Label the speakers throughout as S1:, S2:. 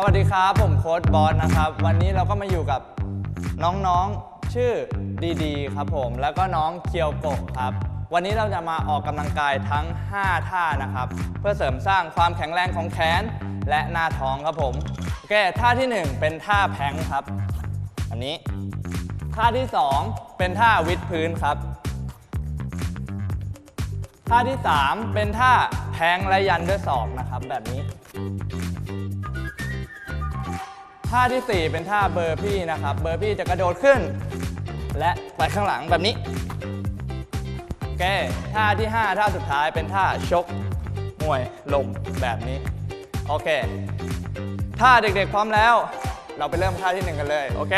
S1: สวัสดีครับ ผมโค้ดบอสนะครับ วันนี้เราก็มาอยู่กับน้องๆชื่อดีดีครับผมแล้วก็น้องเคียวโกะครับ วันนี้เราจะมาออกกำลังกายทั้ง 5 ท่านะครับ เพื่อเสริมสร้างความแข็งแรงของแขนและหน้าท้องครับผมโอเคท่าทีหนึ่1 เป็นท่าแพงครับ อันนี้ ท่าที่ 2 เป็นท่าวิดพื้นครับ ท่าที่ 3 เป็นท่าแพงและยันด้วยศอกนะครับ แบบนี้ ท่าที่ 4 เป็นท่าเบอร์พี่นะครับ เบอร์พี่จะกระโดดขึ้น และไปข้างหลังแบบนี้โอเคท่าที่ 5 ท่าสุดท้ายเป็นท่าชกมวยลมแบบนี้ โอเค ถ้าเด็กๆพร้อมแล้ว เราไปเริ่มท่าที่ 1 กันเลย โอเค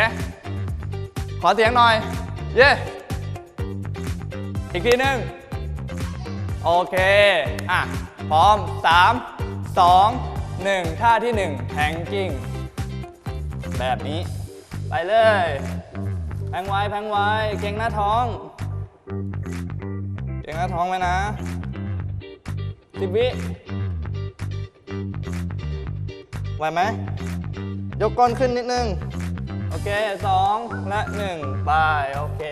S1: ขอเสียงหน่อย เย้ อีกทีหนึ่งโอเค อะ พร้อม 3 2 1 ท่าที่ 1แพงกิ้ง แบบนี้ ไปเลย แพงไว้ แพงไว้ เก่งหน้าท้อง เก่งหน้าท้องไว้นะสิบวิไหวไหม ยกก้นขึ้นนิดนึง โอเคสองและหนึ่งไป โอเค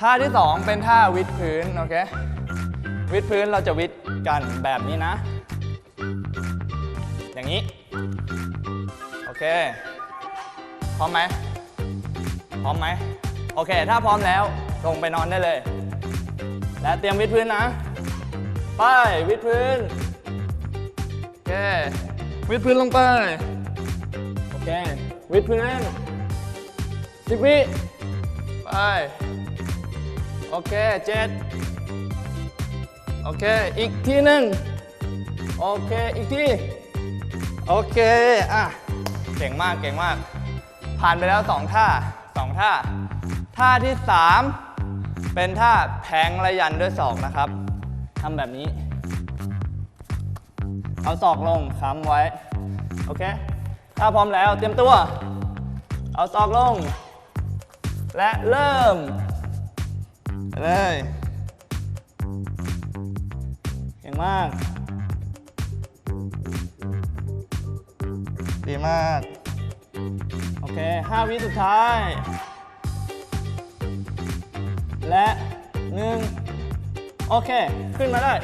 S1: ท่าที่สองเป็นท่าวิดพื้น โอเค วิดพื้นเราจะวิดกันแบบนี้นะ อย่างนี้ เค พร้อมไหม พร้อมไหม โอเค ถ้าพร้อมแล้วลงไปนอนได้เลย และเตรียมวิดพื้นนะ ไปวิดพื้น โอเค วิดพื้นลงไป โอเค วิดพื้นสิบวิ ไป โอเคเจ็ดโอเค อีกทีหนึ่งโอเค อีกที โอเค อะ เก่งมากเก่งมาก ผ่านไปแล้ว 2 ท่า 2 ท่า ท่าที่ 3 เป็นท่าแพงและยันด้วยศอกนะครับทำแบบนี้ เอาศอกลงค้ำไว้ โอเค ถ้าพร้อมแล้วเตรียมตัว เอาศอกลง และเริ่มเลยเก่งมาก ดีมาก โอเค 5 วิสุดท้าย และหนึ่งโอเค ขึ้นมาได้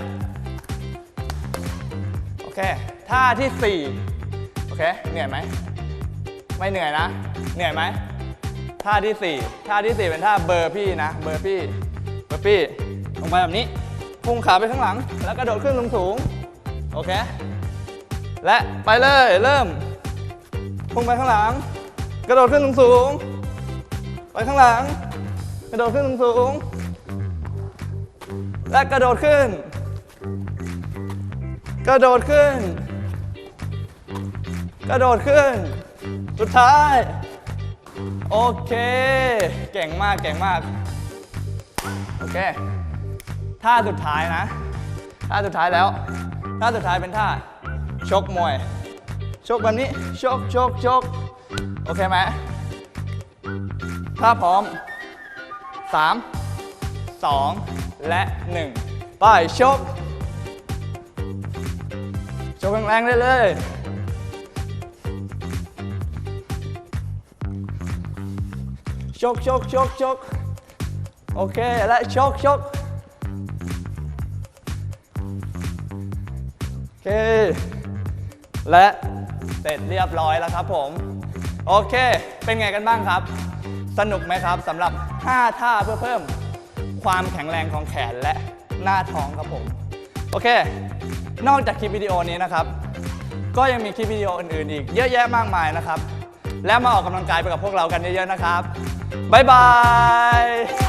S1: โอเค ท่าที่ 4 โอเค เหนื่อยไหม ไม่เหนื่อยนะ เหนื่อยไหม ท่าที่ 4 ท่าที่ 4 เป็นท่าเบอร์พี่นะ เบอร์พี่ เบอร์พี่ ลงไปแบบนี้ พุ่งขาไปข้างหลัง แล้วกระโดดขึ้นสูงสูง โอเค และไปเลย เริ่ม พุ่งไปข้างหลัง กระโดดขึ้นสูงสูงๆไปข้างหลัง กระโดดขึ้นสูงสูงๆและกระโดดขึ้น กระโดดขึ้น กระโดดขึ้น สุดท้าย โอเค เก่งมากเก่งมาก โอเค ท่าสุดท้ายนะ ท่าสุดท้ายแล้ว ท่าสุดท้ายเป็นท่า ชกมวย ชกแบบนี้ ชกชกชกโอเคไหมถ้าพร้อม 3 2 และ 1 ไปชก ชกแรงๆได้เลยชกชกชกชกโอเค และชกชกโอเค และ ร็จเรียบร้อยแล้วครับผม โอเค เป็นไงกันบ้างครับ สนุกไหมครับสำหรับ 5 ท่าเพื่อเพิ่มความแข็งแรงของแขนและหน้าท้องครับผม โอเค นอกจากคลิปวิดีโอนี้นะครับ ก็ยังมีคลิปวิดีโออื่นๆอีกเยอะแยะมากมายนะครับ และมาออกกำลังกายไปกับพวกเรากันเยอะๆนะครับบ๊ายบาย